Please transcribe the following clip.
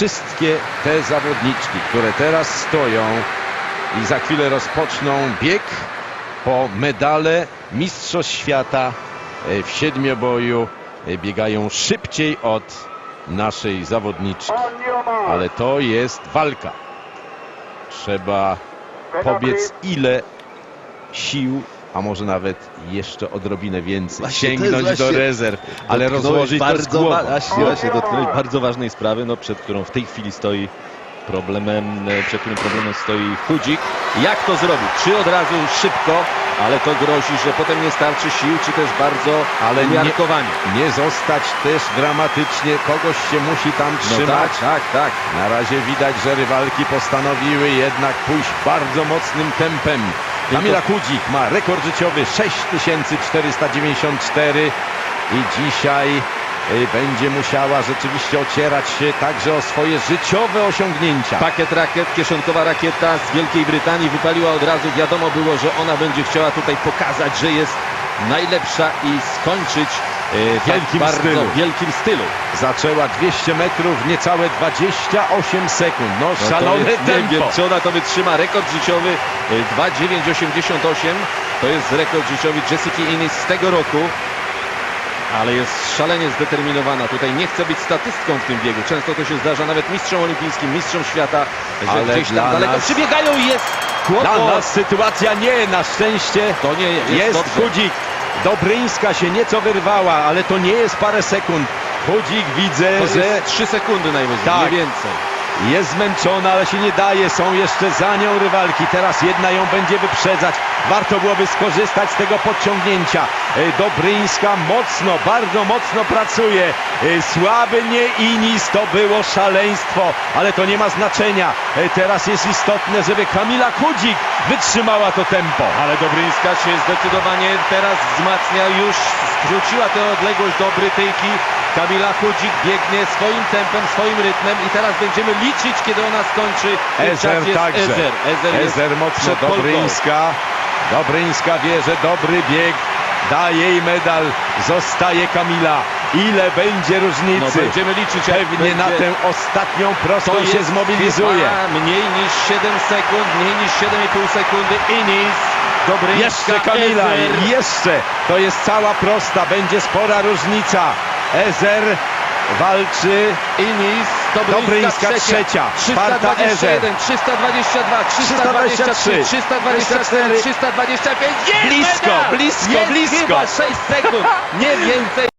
wszystkie te zawodniczki, które teraz stoją i za chwilę rozpoczną bieg po medale Mistrzostw Świata e, w siedmioboju e, biegają szybciej od naszej zawodniczki. Ale to jest walka. Trzeba pobiec ile sił, a może nawet jeszcze odrobinę więcej. Właśnie, to Sięgnąć do rezerw, ale rozłożyć to z bardzo, głową. wa- właśnie, właśnie dotknąłeś bardzo ważnej sprawy, no, przed którą w tej chwili stoi problemem, przed którym problemem stoi Chudzik. Jak to zrobić? Czy od razu szybko, ale to grozi, że potem nie starczy sił, czy też bardzo Ale nie- umiarkowanie. Nie zostać też dramatycznie, kogoś się musi tam No trzymać. tak, tak, tak. Na razie widać, że rywalki postanowiły jednak pójść bardzo mocnym tempem. Kamila Kudzik ma rekord życiowy 6494 i dzisiaj y, będzie musiała rzeczywiście ocierać się także o swoje życiowe osiągnięcia. Pakiet rakiet, kieszonkowa rakieta z Wielkiej Brytanii wypaliła od razu. Wiadomo było, że ona będzie chciała tutaj pokazać, że jest najlepsza i skończyć w wielkim bardzo stylu. wielkim stylu. Zaczęła 200 metrów niecałe 28 sekund. No, No to szalone Nie tempo. wiem, czy ona to wytrzyma. Rekord życiowy e, 2,988 to jest rekord życiowy Jessica Innes z tego roku. Ale jest szalenie zdeterminowana. Tutaj nie chce być statystką w tym biegu. Często to się zdarza nawet mistrzom olimpijskim, mistrzom świata, że Ale gdzieś tam dla daleko nas- przybiegają i jest Dla kłopot. nas sytuacja nie, na szczęście To nie jest, jest dobrze. Chudzik. Dobryńska się nieco wyrwała, ale to nie jest parę sekund. Chudzik widzę, To że jest 3 sekundy najwyżej, Tak. nie więcej. jest zmęczona, ale się nie daje. Są jeszcze za nią rywalki. Teraz jedna ją będzie wyprzedzać. Warto byłoby skorzystać z tego podciągnięcia. E, Dobryńska mocno, bardzo mocno pracuje. E, Słaby nie Inis, to było szaleństwo, ale to nie ma znaczenia. E, Teraz jest istotne, żeby Kamila Chudzik wytrzymała to tempo. Ale Dobryńska się zdecydowanie teraz wzmacnia, już skróciła tę odległość do Brytyjki. Kamila Chudzik biegnie swoim tempem, swoim rytmem i teraz będziemy liczyć, kiedy ona skończy. Ezer także. Ezer, Ezer, Ezer mocno. Dobryńska. Dobryńska wie, że dobry bieg da jej medal. Zostaje Kamila. Ile będzie No, różnicy? będziemy liczyć, Pewnie na będzie. tę ostatnią prostą To się zmobilizuje. mniej niż 7 sekund, mniej niż 7,5 sekundy. Inis, Dobryńska, Jeszcze Kamila, Ezer. jeszcze. To jest cała prosta, będzie spora różnica. Ezer walczy. Inis, Dobryńska, trzecia, czwarta 321, 322, 323, 324, 325. Jest Blisko, blisko, blisko. Chyba 6 sekund, nie więcej